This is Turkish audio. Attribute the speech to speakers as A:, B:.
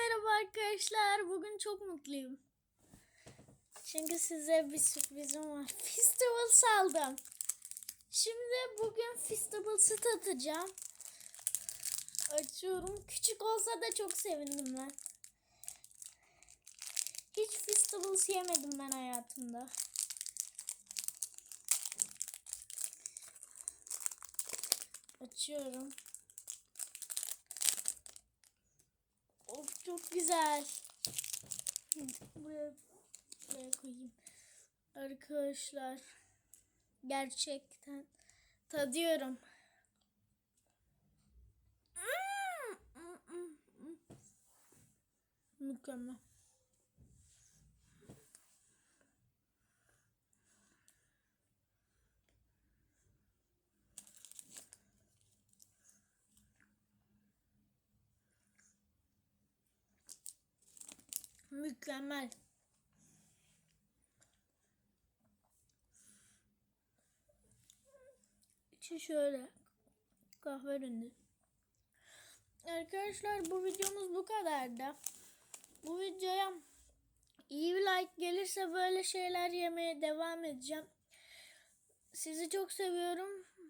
A: merhaba arkadaşlar. Bugün çok mutluyum. Çünkü size bir sürprizim var. Festivals aldım. Şimdi bugün Festivals'ı tatacağım. Açıyorum. Küçük olsa da çok sevindim ben. Hiç Festivals yemedim ben hayatımda. Açıyorum. Çok güzel. Buraya, buraya koyayım. Arkadaşlar gerçekten tadıyorum. Mükemmel. Mükemmel. İçi şöyle kahverengi. Arkadaşlar bu videomuz bu kadardı. Bu videoya iyi bir like gelirse böyle şeyler yemeye devam edeceğim. Sizi çok seviyorum.